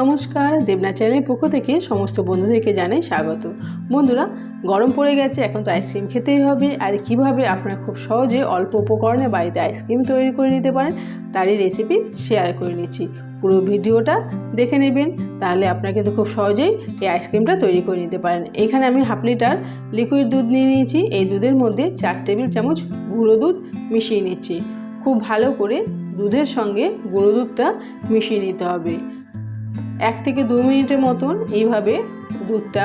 নমস্কার দেবনা চ্যানেলের পক্ষ থেকে সমস্ত বন্ধুদেরকে জানাই স্বাগত। বন্ধুরা, গরম পড়ে গেছে, এখন তো আইসক্রিম খেতেই হবে। আর কীভাবে আপনারা খুব সহজে অল্প উপকরণে বাড়িতে আইসক্রিম তৈরি করে নিতে পারেন, তারই রেসিপি শেয়ার করে নিচ্ছি। পুরো ভিডিওটা দেখে নেবেন, তাহলে আপনারা কিন্তু খুব সহজেই এই আইসক্রিমটা তৈরি করে নিতে পারেন। এখানে আমি হাফ লিটার লিকুইড দুধ নিয়ে নিয়েছি। এই দুধের মধ্যে চার টেবিল চামচ গুঁড়ো দুধ মিশিয়ে নিচ্ছি। খুব ভালো করে দুধের সঙ্গে গুঁড়ো দুধটা মিশিয়ে নিতে হবে। এক থেকে দু মিনিটের মতন এইভাবে দুধটা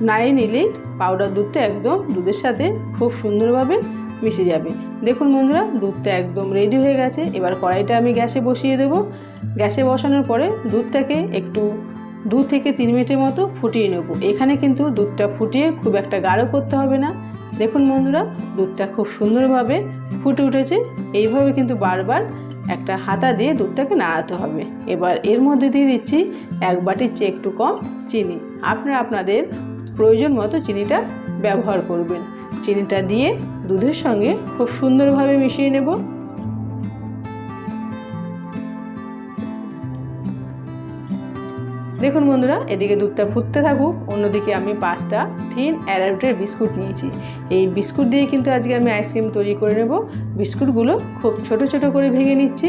নাড়িয়ে নিলেই পাউডার দুধটা একদম দুধের সাথে খুব সুন্দরভাবে মিশে যাবে। দেখুন বন্ধুরা, দুধটা একদম রেডি হয়ে গেছে। এবার কড়াইটা আমি গ্যাসে বসিয়ে দেব। গ্যাসে বসানোর পরে দুধটাকে একটু দু থেকে তিন মিনিটের মতো ফুটিয়ে নেব। এখানে কিন্তু দুধটা ফুটিয়ে খুব একটা গাঢ় করতে হবে না। দেখুন বন্ধুরা, দুধটা খুব সুন্দরভাবে ফুটে উঠেছে। এইভাবে কিন্তু বারবার একটা হাতা দিয়ে দুধটাকে নাড়াতে হবে। এবার এর মধ্যে দিয়ে দিচ্ছি এক বাটির চেয়ে একটু কম চিনি। আপনারা আপনাদের প্রয়োজন মতো চিনিটা ব্যবহার করবেন। চিনিটা দিয়ে দুধের সঙ্গে খুব সুন্দরভাবে মিশিয়ে নেব। দেখুন বন্ধুরা, এদিকে দুধটা ফুটতে থাকুক, অন্যদিকে আমি পাঁচটা থিন অ্যারারুটের বিস্কুট নিয়েছি। এই বিস্কুট দিয়ে কিন্তু আজকে আমি আইসক্রিম তৈরি করে নেব। বিস্কুটগুলো খুব ছোট ছোট করে ভেঙে নিচ্ছি।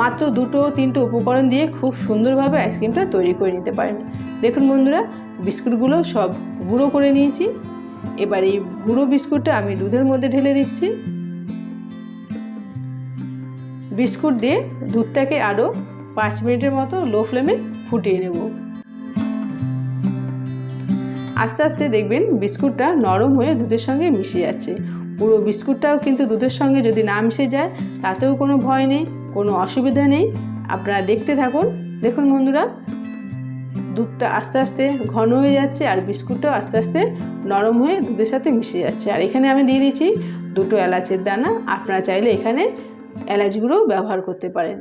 মাত্র দুটো তিনটে উপকরণ দিয়ে খুব সুন্দরভাবে আইসক্রিমটা তৈরি করে নিতে পারেন। দেখুন বন্ধুরা, বিস্কুটগুলো সব গুঁড়ো করে নিয়েছি। এবার এই গুঁড়ো বিস্কুটটা আমি দুধের মধ্যে ঢেলে দিচ্ছি। বিস্কুট দিয়ে দুধটাকে আরও পাঁচ মিনিটের মতো লো ফ্লেমে ফুটিয়ে নেব। আস্তে আস্তে দেখবেন বিস্কুটটা নরম হয়ে দুধের সঙ্গে মিশে যাচ্ছে। পুরো বিস্কুটটাও কিন্তু দুধের সঙ্গে যদি না মিশে যায়, তাতেও কোনো ভয় নেই, কোনো অসুবিধা নেই। আপনারা দেখতে থাকুন। দেখুন বন্ধুরা, দুধটা আস্তে আস্তে ঘন হয়ে যাচ্ছে আর বিস্কুটটাও আস্তে আস্তে নরম হয়ে দুধের সাথে মিশে যাচ্ছে। আর এখানে আমি দিয়ে দিচ্ছি দুটো এলাচের দানা। আপনারা চাইলে এখানে এলাচগুলোও ব্যবহার করতে পারেন।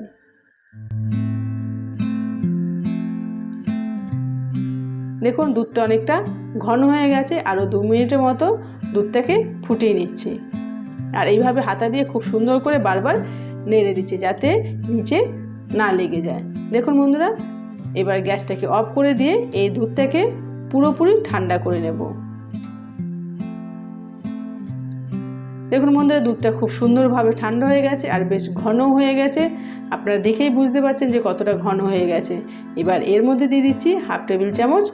দেখুন দুধটা অনেকটা ঘন হয়ে গেছে আরও দু মিনিটের মতো দুধটাকে ফুটিয়ে নিচ্ছি। আর এইভাবে হাতা দিয়ে খুব সুন্দর করে বারবার নেড়ে দিচ্ছি যাতে নিচে না লেগে যায়। দেখুন বন্ধুরা, এবার গ্যাসটাকে অফ করে দিয়ে এই দুধটাকে পুরোপুরি ঠান্ডা করে নেব। দেখুন বন্ধুরা, দুধটা খুব সুন্দরভাবে ঠান্ডা হয়ে গেছে আর বেশ ঘন হয়ে গেছে। আপনারা দেখেই বুঝতে পারছেন যে কতটা ঘন হয়ে গেছে। এবার এর মধ্যে দিয়ে দিচ্ছি হাফ টেবিল চামচ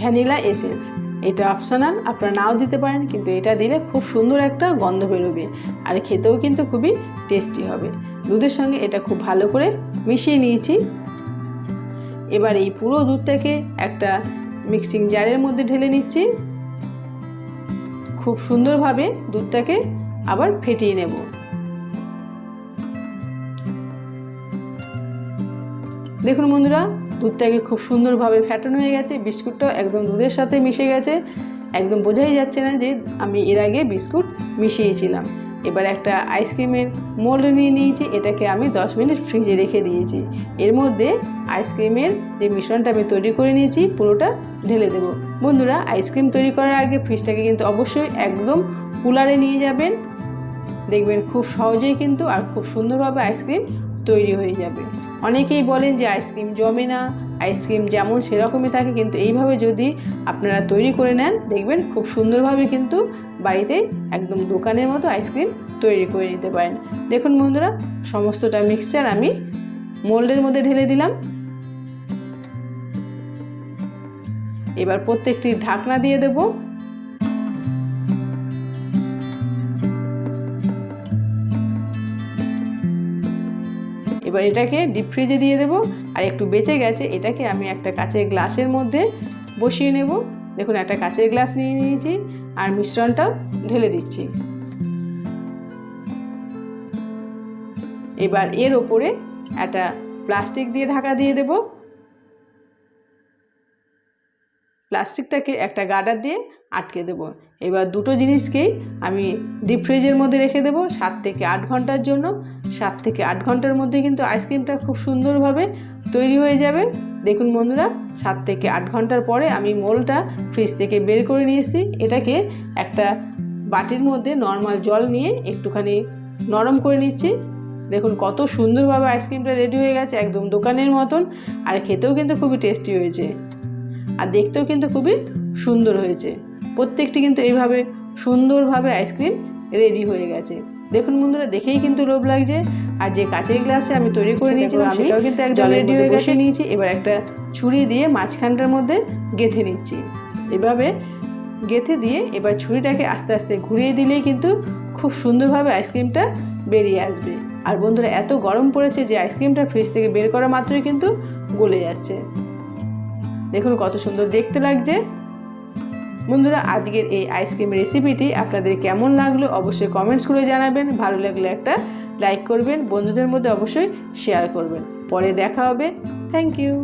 ভ্যানিলা এসেন্স। এটা অপশনাল, আপনারা নাও দিতে পারেন, কিন্তু এটা দিলে খুব সুন্দর একটা গন্ধ বেরোবে আর খেতেও কিন্তু খুবই টেস্টি হবে। দুধের সঙ্গে এটা খুব ভালো করে মিশিয়ে নিয়েছি। এবার এই পুরো দুধটাকে একটা মিক্সিং জারের মধ্যে ঢেলে নিচ্ছি। খুব সুন্দরভাবে দুধটাকে আবার ফেটিয়ে নেব। দেখুন বন্ধুরা দুধটাকে খুব সুন্দরভাবে ফ্যাটানো হয়ে গেছে বিস্কুটটাও একদম দুধের সাথে মিশে গেছে। একদম বোঝাই যাচ্ছে না যে আমি এর আগে বিস্কুট মিশিয়েছিলাম। এবার একটা আইসক্রিমের মোল্ড নিয়ে নিয়েছি, এটাকে আমি 10 মিনিট ফ্রিজে রেখে দিয়েছি। এর মধ্যে আইসক্রিমের যে মিশ্রণটা আমি তৈরি করে নিয়েছি, পুরোটা ঢেলে দেব। বন্ধুরা, আইসক্রিম তৈরি করার আগে ফ্রিজটাকে কিন্তু অবশ্যই একদম কুলারে নিয়ে যাবেন। দেখবেন খুব সহজেই কিন্তু আর খুব সুন্দরভাবে আইসক্রিম তৈরি হয়ে যাবে। অনেকেই বলেন যে আইসক্রিম জমে না, আইসক্রিম যেমন সেরকমই থাকে, কিন্তু এইভাবে যদি আপনারা তৈরি করে নেন, দেখবেন খুব সুন্দরভাবে কিন্তু বাড়িতে একদম দোকানের মতো আইসক্রিম তৈরি করে নিতে পারেন। দেখুন বন্ধুরা, সমস্তটা মিক্সচার আমি মোল্ডের মধ্যে ঢেলে দিলাম। এবার প্রত্যেকটি ঢাকনা দিয়ে দেবো। এবার এটাকে ডিপ ফ্রিজে দিয়ে দেবো। আর একটু বেঁচে গেছে, এটাকে আমি একটা কাঁচের গ্লাসের মধ্যে বসিয়ে নেব। দেখুন, একটা কাঁচের গ্লাস নিয়ে নিয়েছি, আর মিশ্রণটা ঢেলে দিচ্ছি। এবার এর ওপরে একটা প্লাস্টিক দিয়ে ঢাকা দিয়ে দেব। প্লাস্টিকটাকে একটা গার্ডার দিয়ে আটকে দেবো। এবার দুটো জিনিসকেই আমি ডিপ ফ্রিজের মধ্যে রেখে দেবো। সাত থেকে আট ঘণ্টার জন্য। সাত থেকে আট ঘণ্টার মধ্যে কিন্তু আইসক্রিমটা খুব সুন্দরভাবে তৈরি হয়ে যাবে। দেখুন বন্ধুরা, সাত থেকে আট ঘণ্টার পরে আমি মোলটা ফ্রিজ থেকে বের করে নিয়েছি। এটাকে একটা বাটির মধ্যে নর্মাল জল নিয়ে একটুখানি নরম করে নিচ্ছি। দেখুন কত সুন্দরভাবে আইসক্রিমটা রেডি হয়ে গেছে, একদম দোকানের মতন। আর খেতেও কিন্তু খুবই টেস্টি হয়েছে। আর দেখতেও কিন্তু খুবই সুন্দর হয়েছে। প্রত্যেকটি কিন্তু এইভাবে সুন্দরভাবে আইসক্রিম রেডি হয়ে গেছে। দেখুন বন্ধুরা দেখেই কিন্তু লোভ লাগছে। আর যে কাঁচের গ্লাসে আমি তৈরি করে নিয়েছি সেটাও কিন্তু একদম রেডি হয়ে গেছে। নিয়েছি। এবার একটা ছুরি দিয়ে মাঝখানটার মধ্যে গেঁথে নিচ্ছি। এভাবে গেঁথে দিয়ে এবার ছুরিটাকে আস্তে আস্তে ঘুরিয়ে দিলেই কিন্তু খুব সুন্দরভাবে আইসক্রিমটা বেরিয়ে আসবে। আর বন্ধুরা এত গরম পড়েছে যে আইসক্রিমটা ফ্রিজ থেকে বের করা মাত্রই কিন্তু গলে যাচ্ছে। দেখুন কত সুন্দর দেখতে লাগছে। বন্ধুরা, আজকের এই আইসক্রিম রেসিপিটি আপনাদের কেমন লাগল অবশ্যই কমেন্টস করে জানাবেন। ভালো লাগলে একটা লাইক করবেন। বন্ধুদের মধ্যে অবশ্যই শেয়ার করবেন। পরে দেখা হবে। Thank you